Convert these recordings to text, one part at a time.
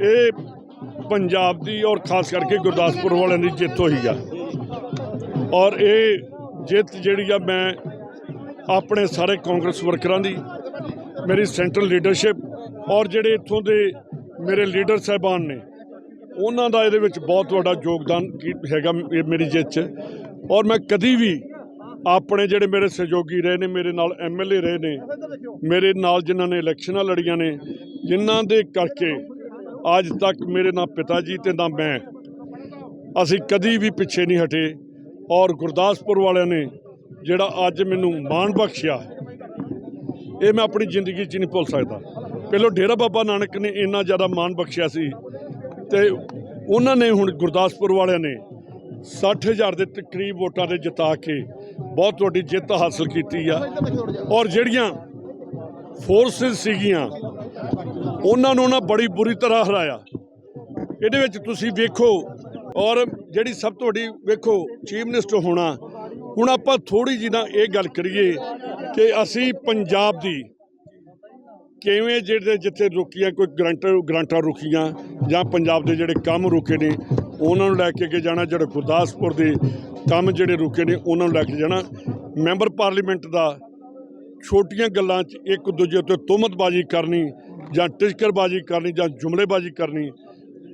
ਇਹ ਪੰਜਾਬ ਦੀ ਔਰ ਖਾਸ ਕਰਕੇ ਗੁਰਦਾਸਪੁਰ ਵਾਲਿਆਂ ਦੀ ਜਿੱਤ ਹੋਈ ਆ। ਔਰ ਇਹ ਜਿੱਤ ਜਿਹੜੀ ਆ ਮੈਂ ਆਪਣੇ ਸਾਰੇ ਕਾਂਗਰਸ ਵਰਕਰਾਂ ਦੀ, ਮੇਰੀ ਸੈਂਟਰਲ ਲੀਡਰਸ਼ਿਪ ਔਰ ਜਿਹੜੇ ਇੱਥੋਂ ਦੇ ਮੇਰੇ ਲੀਡਰ ਸਾਹਿਬਾਨ ਨੇ, ਉਹਨਾਂ ਦਾ ਇਹਦੇ ਵਿੱਚ ਬਹੁਤ ਵੱਡਾ ਯੋਗਦਾਨ ਕੀ- ਹੈਗਾ ਇਹ ਮੇਰੀ ਜਿੱਤ 'ਚ। ਔਰ ਮੈਂ ਕਦੀ ਵੀ ਆਪਣੇ ਜਿਹੜੇ ਮੇਰੇ ਸਹਿਯੋਗੀ ਰਹੇ ਨੇ, ਮੇਰੇ ਨਾਲ ਐਮਐਲਏ ਰਹੇ ਨੇ, ਮੇਰੇ ਨਾਲ ਜਿਨ੍ਹਾਂ ਨੇ ਇਲੈਕਸ਼ਨਾਂ ਲੜੀਆਂ ਨੇ, ਜਿਨ੍ਹਾਂ ਦੇ ਕਰਕੇ ਅੱਜ ਤੱਕ ਮੇਰੇ ਨਾ ਪਿਤਾ ਜੀ ਤੇ ਨਾ ਮੈਂ ਅਸੀਂ ਕਦੀ ਵੀ ਪਿੱਛੇ ਨਹੀਂ ਹਟੇ ਔਰ ਗੁਰਦਾਸਪੁਰ ਵਾਲਿਆਂ ਨੇ ਜਿਹੜਾ ਅੱਜ ਮੈਨੂੰ ਮਾਣ ਬਖਸ਼ਿਆ, ਇਹ ਮੈਂ ਆਪਣੀ ਜ਼ਿੰਦਗੀ 'ਚ ਨਹੀਂ ਭੁੱਲ ਸਕਦਾ। ਪਹਿਲਾਂ ਡੇਰਾ ਬਾਬਾ ਨਾਨਕ ਨੇ ਇੰਨਾ ਜ਼ਿਆਦਾ ਮਾਣ ਬਖਸ਼ਿਆ ਸੀ ਤੇ ਉਹਨਾਂ ਨੇ ਹੁਣ ਗੁਰਦਾਸਪੁਰ ਵਾਲਿਆਂ ਨੇ 60000 ਦੇ ਤਕਰੀਬ ਵੋਟਾਂ ਦੇ ਜਿਤਾ ਕੇ ਬਹੁਤ ਵੱਡੀ ਜਿੱਤ ਹਾਸਲ ਕੀਤੀ ਆ। ਔਰ ਜਿਹੜੀਆਂ ਫੋਰਸਸ ਸੀਗੀਆਂ ਉਹਨਾਂ ਨੂੰ ਉਹਨਾਂ ਬੜੀ ਬੁਰੀ ਤਰ੍ਹਾਂ ਹਰਾਇਆ। ਇਹਦੇ ਵਿੱਚ ਤੁਸੀਂ ਵੇਖੋ, ਔਰ ਜਿਹੜੀ ਸਭ ਤੋਂ ਵੱਡੀ ਵੇਖੋ, ਚੀਫ ਮਿਨਿਸਟਰ ਹੋਣਾ, ਹੁਣ ਆਪਾਂ ਥੋੜੀ ਜਿਹੀ ਨਾ ਇਹ ਗੱਲ ਕਰੀਏ ਕਿ ਅਸੀਂ ਪੰਜਾਬ ਦੀ ਕਿਵੇਂ ਜਿਹੜੇ ਜਿੱਥੇ ਰੁਕੀਆਂ, ਕੋਈ ਗਰੰਟਰ ਗਰੰਟਾਂ ਰੁਕੀਆਂ, ਜਾਂ ਪੰਜਾਬ ਦੇ ਜਿਹੜੇ ਕੰਮ ਰੁਕੇ ਨੇ, ਉਹਨਾਂ ਨੂੰ ਲੈ ਕੇ ਅੱਗੇ ਜਾਣਾ, ਜਿਹੜੇ ਗੁਰਦਾਸਪੁਰ ਦੇ ਕੰਮ ਜਿਹੜੇ ਰੁਕੇ ਨੇ, ਉਹਨਾਂ ਨੂੰ ਲੈ ਕੇ ਜਾਣਾ। ਮੈਂਬਰ ਪਾਰਲੀਮੈਂਟ ਦਾ ਛੋਟੀਆਂ ਗੱਲਾਂ 'ਚ ਇੱਕ ਦੂਜੇ ਉੱਤੇ ਤੁਹਮਤਬਾਜ਼ੀ ਕਰਨੀ ਜਾਂ ਟਿਸ਼ਕਰਬਾਜ਼ੀ ਕਰਨੀ ਜਾਂ ਜੁਮਲੇਬਾਜ਼ੀ ਕਰਨੀ,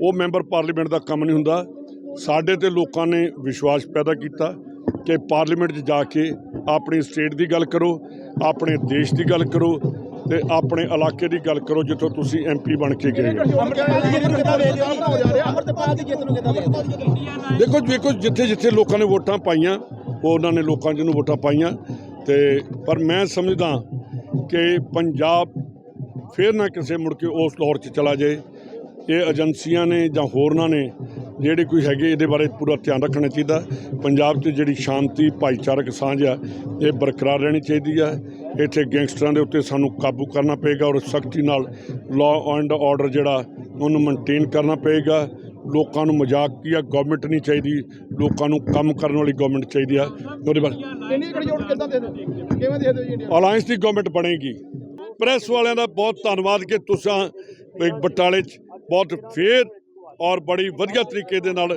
ਉਹ ਮੈਂਬਰ ਪਾਰਲੀਮੈਂਟ ਦਾ ਕੰਮ ਨਹੀਂ ਹੁੰਦਾ। ਸਾਡੇ ਤੇ ਲੋਕਾਂ ਨੇ ਵਿਸ਼ਵਾਸ ਪੈਦਾ ਕੀਤਾ ਕਿ ਪਾਰਲੀਮੈਂਟ 'ਚ ਜਾ ਕੇ ਆਪਣੀ ਸਟੇਟ ਦੀ ਗੱਲ ਕਰੋ, ਆਪਣੇ ਦੇਸ਼ ਦੀ ਗੱਲ ਕਰੋ ਤੇ ਆਪਣੇ ਇਲਾਕੇ ਦੀ ਗੱਲ ਕਰੋ, ਜਿੱਥੋਂ ਤੁਸੀਂ ਐਮਪੀ ਬਣ ਕੇ ਗਏ ਦੇਖੋ ਦੇਖੋ ਜਿੱਥੇ ਜਿੱਥੇ ਲੋਕਾਂ ਨੇ ਵੋਟਾਂ ਪਾਈਆਂ, ਉਹ ਉਹਨਾਂ ਨੇ ਲੋਕਾਂ ਜਿਹਨੂੰ ਵੋਟਾਂ ਪਾਈਆਂ। ਤੇ ਪਰ ਮੈਂ ਸਮਝਦਾ ਕਿ ਪੰਜਾਬ ਫੇਰ ਨਾ ਕਿਸੇ ਮੁੜ ਕੇ ਉਸ ਦੌਰ 'ਚ ਚਲਾ ਜਾਏ। ਇਹ ਏਜੰਸੀਆਂ ਨੇ ਜਾਂ ਹੋਰਨਾਂ ਨੇ ਜਿਹੜੇ ਕੋਈ ਹੈਗੇ ਇਹਦੇ ਬਾਰੇ ਪੂਰਾ ਧਿਆਨ ਰੱਖਣਾ ਚਾਹੀਦਾ। ਪੰਜਾਬ 'ਚ ਜਿਹੜੀ ਸ਼ਾਂਤੀ ਭਾਈਚਾਰਕ ਸਾਂਝ ਆ ਇਹ ਬਰਕਰਾਰ ਰਹਿਣੀ ਚਾਹੀਦੀ ਆ। ਇੱਥੇ ਗੈਂਗਸਟਰਾਂ ਦੇ ਉੱਤੇ ਸਾਨੂੰ ਕਾਬੂ ਕਰਨਾ ਪਏਗਾ ਔਰ ਸਖਤੀ ਨਾਲ ਲਾਅ ਐਂਡ ਆਰਡਰ ਜਿਹੜਾ ਉਹਨੂੰ ਮੇਨਟੇਨ ਕਰਨਾ ਪਏਗਾ। ਲੋਕਾਂ ਨੂੰ ਮਜ਼ਾਕੀਆ ਗਵਰਨਮੈਂਟ ਨਹੀਂ ਚਾਹੀਦੀ। ਲੋਕਾਂ ਨੂੰ ਕੰਮ ਕਰਨ ਵਾਲੀ ਗਵਰਨਮੈਂਟ ਚਾਹੀਦੀ ਆ। ਉਹਦੇ ਬਾਰੇ ਅਲਾਈਅੰਸ ਦੀ ਗਵਰਨਮੈਂਟ ਬਣੇਗੀ। ਪ੍ਰੈਸ ਵਾਲਿਆਂ ਦਾ ਬਹੁਤ ਧੰਨਵਾਦ ਕਿ ਤੁਸੀਂ ਬਟਾਲੇ 'ਚ ਬਹੁਤ ਫੇਰ ਔਰ ਬੜੀ ਵਧੀਆ ਤਰੀਕੇ ਦੇ ਨਾਲ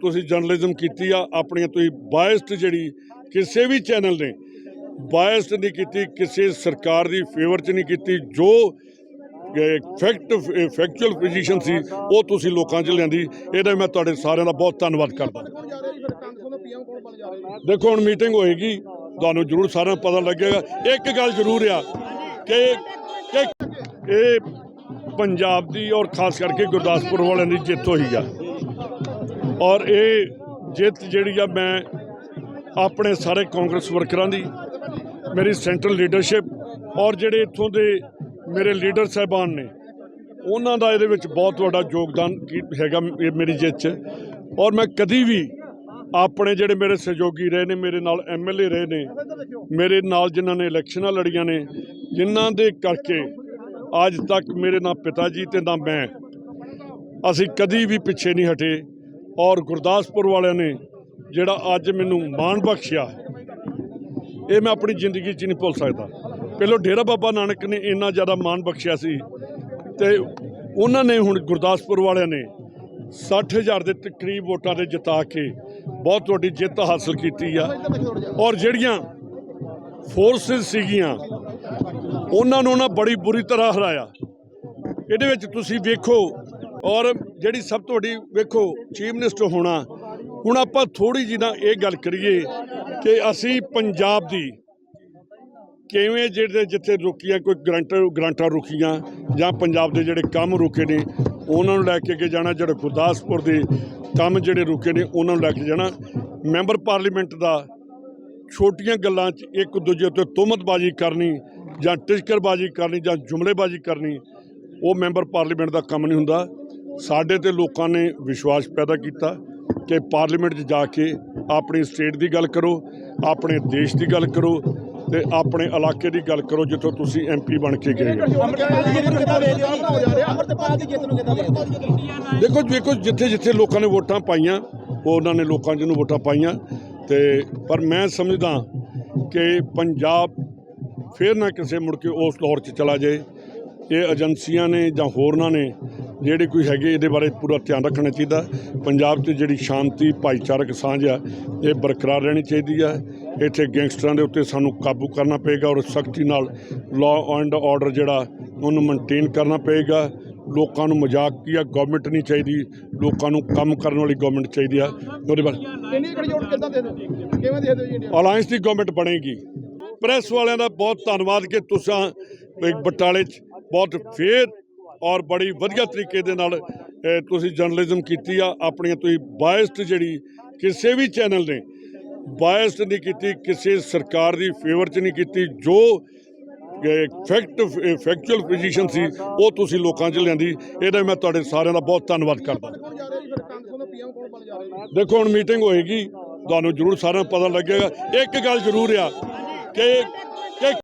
ਤੁਸੀਂ ਜਰਨਲਿਜ਼ਮ ਕੀਤੀ ਆ। ਆਪਣੀਆਂ ਤੁਸੀਂ ਬਾਇਸਡ ਜਿਹੜੀ ਕਿਸੇ ਵੀ ਚੈਨਲ ਨੇ ਬਾਇਸਡ ਨਹੀਂ ਕੀਤੀ, ਕਿਸੇ ਸਰਕਾਰ ਦੀ ਫੇਵਰ 'ਚ ਨਹੀਂ ਕੀਤੀ। ਜੋ ਫੈਕਟ ਫੈਕਚੁਅਲ ਪੋਜੀਸ਼ਨ ਸੀ, ਉਹ ਤੁਸੀਂ ਲੋਕਾਂ 'ਚ ਲਿਆਂਦੀ। ਇਹਦਾ ਮੈਂ ਤੁਹਾਡੇ ਸਾਰਿਆਂ ਦਾ ਬਹੁਤ ਧੰਨਵਾਦ ਕਰਦਾ। ਦੇਖੋ, ਹੁਣ ਮੀਟਿੰਗ ਹੋਏਗੀ, ਤੁਹਾਨੂੰ ਜ਼ਰੂਰ ਸਾਰਿਆਂ ਨੂੰ ਪਤਾ ਲੱਗੇਗਾ। ਇੱਕ ਗੱਲ ਜ਼ਰੂਰ ਆ ਕਿ ਕਿ ਇਹ ਪੰਜਾਬ ਦੀ ਔਰ ਖਾਸ ਕਰਕੇ ਗੁਰਦਾਸਪੁਰ ਵਾਲਿਆਂ ਦੀ ਜਿੱਤ ਹੋਈ ਆ। ਔਰ ਇਹ ਜਿੱਤ ਜਿਹੜੀ ਆ ਮੈਂ ਆਪਣੇ ਸਾਰੇ ਕਾਂਗਰਸ ਵਰਕਰਾਂ ਦੀ, ਮੇਰੀ ਸੈਂਟਰਲ ਲੀਡਰਸ਼ਿਪ ਔਰ ਜਿਹੜੇ ਇੱਥੋਂ ਦੇ ਮੇਰੇ ਲੀਡਰ ਸਾਹਿਬਾਨ ਨੇ, ਉਹਨਾਂ ਦਾ ਇਹਦੇ ਵਿੱਚ ਬਹੁਤ ਵੱਡਾ ਯੋਗਦਾਨ ਕੀ- ਹੈਗਾ ਇਹ ਮੇਰੀ ਜਿੱਤ 'ਚ। ਔਰ ਮੈਂ ਕਦੀ ਵੀ ਆਪਣੇ ਜਿਹੜੇ ਮੇਰੇ ਸਹਿਯੋਗੀ ਰਹੇ ਨੇ, ਮੇਰੇ ਨਾਲ ਐਮਐਲਏ ਰਹੇ ਨੇ, ਮੇਰੇ ਨਾਲ ਜਿਨ੍ਹਾਂ ਨੇ ਇਲੈਕਸ਼ਨਾਂ ਲੜੀਆਂ ਨੇ, ਜਿਨ੍ਹਾਂ ਦੇ ਕਰਕੇ ਅੱਜ ਤੱਕ ਮੇਰੇ ਨਾ ਪਿਤਾ ਜੀ ਤੇ ਨਾ ਮੈਂ ਅਸੀਂ ਕਦੀ ਵੀ ਪਿੱਛੇ ਨਹੀਂ ਹਟੇ ਔਰ ਗੁਰਦਾਸਪੁਰ ਵਾਲਿਆਂ ਨੇ ਜਿਹੜਾ ਅੱਜ ਮੈਨੂੰ ਮਾਣ ਬਖਸ਼ਿਆ, ਇਹ ਮੈਂ ਆਪਣੀ ਜ਼ਿੰਦਗੀ 'ਚ ਨਹੀਂ ਭੁੱਲ ਸਕਦਾ। ਪਹਿਲਾਂ ਡੇਰਾ ਬਾਬਾ ਨਾਨਕ ਨੇ ਇੰਨਾ ਜ਼ਿਆਦਾ ਮਾਣ ਬਖਸ਼ਿਆ ਸੀ ਤੇ ਉਹਨਾਂ ਨੇ ਹੁਣ ਗੁਰਦਾਸਪੁਰ ਵਾਲਿਆਂ ਨੇ 60000 ਦੇ ਤਕਰੀਬ ਵੋਟਾਂ ਦੇ ਜਿਤਾ ਕੇ ਬਹੁਤ ਵੱਡੀ ਜਿੱਤ ਹਾਸਲ ਕੀਤੀ ਆ। ਔਰ ਜਿਹੜੀਆਂ ਫੋਰਸਸ ਸੀਗੀਆਂ, ਉਹਨਾਂ ਨੂੰ ਉਹਨਾਂ ਬੜੀ ਬੁਰੀ ਤਰ੍ਹਾਂ ਹਰਾਇਆ। ਇਹਦੇ ਵਿੱਚ ਤੁਸੀਂ ਵੇਖੋ, ਔਰ ਜਿਹੜੀ ਸਭ ਤੋਂ ਵੱਡੀ ਵੇਖੋ ਚੀਫ ਮਿਨਿਸਟਰ ਹੋਣਾ, ਹੁਣ ਆਪਾਂ ਥੋੜੀ ਜਿਹੀ ਨਾ ਇਹ ਗੱਲ ਕਰੀਏ ਕਿ ਅਸੀਂ ਪੰਜਾਬ ਦੀ ਕਿਵੇਂ ਜਿਹੜੇ ਜਿੱਥੇ ਰੁਕੀਆਂ, ਕੋਈ ਗਰੰਟਰ, ਗਰੰਟਾਂ ਰੁਕੀਆਂ ਜਾਂ ਪੰਜਾਬ ਦੇ ਜਿਹੜੇ ਕੰਮ ਰੁਕੇ ਨੇ ਉਹਨਾਂ ਨੂੰ ਲੈ ਕੇ ਅੱਗੇ ਜਾਣਾ, ਜਿਹੜੇ ਗੁਰਦਾਸਪੁਰ ਦੇ ਕੰਮ ਜਿਹੜੇ ਰੁਕੇ ਨੇ, ਉਹਨਾਂ ਨੂੰ ਲੈ ਕੇ ਜਾਣਾ। ਮੈਂਬਰ ਪਾਰਲੀਮੈਂਟ ਦਾ ਛੋਟੀਆਂ ਗੱਲਾਂ 'ਚ ਇੱਕ ਦੂਜੇ ਉੱਤੇ ਤੁਹਮਤਬਾਜ਼ੀ ਕਰਨੀ ਜਾਂ ਟਿਚਕਰਬਾਜ਼ੀ ਕਰਨੀ ਜਾਂ ਜੁਮਲੇਬਾਜ਼ੀ ਕਰਨੀ, ਉਹ ਮੈਂਬਰ ਪਾਰਲੀਮੈਂਟ ਦਾ ਕੰਮ ਨਹੀਂ ਹੁੰਦਾ। ਸਾਡੇ ਤੇ ਲੋਕਾਂ ਨੇ ਵਿਸ਼ਵਾਸ ਪੈਦਾ ਕੀਤਾ ਕਿ ਪਾਰਲੀਮੈਂਟ 'ਚ ਜਾ ਕੇ ਆਪਣੀ ਸਟੇਟ ਦੀ ਗੱਲ ਕਰੋ, ਆਪਣੇ ਦੇਸ਼ ਦੀ ਗੱਲ ਕਰੋ ਤੇ ਆਪਣੇ ਇਲਾਕੇ ਦੀ ਗੱਲ ਕਰੋ ਜਿੱਥੋਂ ਤੁਸੀਂ ਐਮਪੀ ਬਣ ਕੇ ਗਏ ਦੇਖੋ ਦੇਖੋ ਜਿੱਥੇ ਜਿੱਥੇ ਲੋਕਾਂ ਨੇ ਵੋਟਾਂ ਪਾਈਆਂ ਉਹ ਉਹਨਾਂ ਨੇ ਲੋਕਾਂ ਜਿਹਨੂੰ ਵੋਟਾਂ ਪਾਈਆਂ। ਤੇ ਪਰ ਮੈਂ ਸਮਝਦਾ ਕਿ ਪੰਜਾਬ ਫੇਰ ਨਾ ਕਿਸੇ ਮੁੜ ਕੇ ਉਸ ਦੌਰ 'ਚ ਚਲਾ ਜਾਏ। ਇਹ ਏਜੰਸੀਆਂ ਨੇ ਜਾਂ ਹੋਰਨਾਂ ਨੇ ਜਿਹੜੇ ਕੋਈ ਹੈਗੇ ਇਹਦੇ ਬਾਰੇ ਪੂਰਾ ਧਿਆਨ ਰੱਖਣਾ ਚਾਹੀਦਾ। ਪੰਜਾਬ 'ਚ ਜਿਹੜੀ ਸ਼ਾਂਤੀ ਭਾਈਚਾਰਕ ਸਾਂਝ ਆ ਇਹ ਬਰਕਰਾਰ ਰਹਿਣੀ ਚਾਹੀਦੀ ਆ। ਇੱਥੇ ਗੈਂਗਸਟਰਾਂ ਦੇ ਉੱਤੇ ਸਾਨੂੰ ਕਾਬੂ ਕਰਨਾ ਪਏਗਾ ਔਰ ਸਖਤੀ ਨਾਲ ਲਾਅ ਐਂਡ ਆਰਡਰ ਜਿਹੜਾ ਉਹਨੂੰ ਮੇਨਟੇਨ ਕਰਨਾ ਪਏਗਾ। ਲੋਕਾਂ ਨੂੰ ਮਜ਼ਾਕ ਆ ਗਵਰਨਮੈਂਟ ਨਹੀਂ ਚਾਹੀਦੀ। ਲੋਕਾਂ ਨੂੰ ਕੰਮ ਕਰਨ ਵਾਲੀ ਗਵਰਨਮੈਂਟ ਚਾਹੀਦੀ ਆ। ਉਹਦੇ ਬਾਰੇ ਇੰਨੀ ਗੜਜੋੜ ਕਿੱਦਾਂ ਦੇ ਦੋ ਕਿਵੇਂ ਦੇ ਦੋ ਜੀ ਇੰਡੀਆ? ਅਲਾਈਅੰਸ ਦੀ ਗਵਰਨਮੈਂਟ ਬਣੇਗੀ। ਪ੍ਰੈਸ ਵਾਲਿਆਂ ਦਾ ਬਹੁਤ ਧੰਨਵਾਦ ਕਿ ਤੁਸੀਂ ਇੱਕ ਬਟਾਲੇ 'ਚ ਬਹੁਤ ਫੇਰ ਔਰ ਬੜੀ ਵਧੀਆ ਤਰੀਕੇ ਦੇ ਨਾਲ ਤੁਸੀਂ ਜਰਨਲਿਜ਼ਮ ਕੀਤੀ ਆ, ਆਪਣੀਆਂ ਤੁਸੀਂ ਬਾਇਸਡ ਜਿਹੜੀ ਕਿਸੇ ਵੀ ਚੈਨਲ ਨੇ ਬਾਇਸਡ ਨਹੀਂ ਕੀਤੀ, ਕਿਸੇ ਸਰਕਾਰ ਦੀ ਫੇਵਰ 'ਚ ਨਹੀਂ ਕੀਤੀ, ਜੋ ਫੈਕਟ ਫੈਕਚੁਅਲ ਪੋਜੀਸ਼ਨ ਸੀ, ਉਹ ਤੁਸੀਂ ਲੋਕਾਂ 'ਚ ਲਿਆਂਦੀ, ਇਹਦਾ ਮੈਂ ਤੁਹਾਡੇ ਸਾਰਿਆਂ ਦਾ ਬਹੁਤ ਧੰਨਵਾਦ ਕਰਦਾ। ਦੇਖੋ, ਹੁਣ ਮੀਟਿੰਗ ਹੋਏਗੀ, ਤੁਹਾਨੂੰ ਜ਼ਰੂਰ ਸਾਰਿਆਂ ਨੂੰ ਪਤਾ ਲੱਗੇਗਾ, ਇੱਕ ਗੱਲ ਜ਼ਰੂਰ ਆ ਕਿ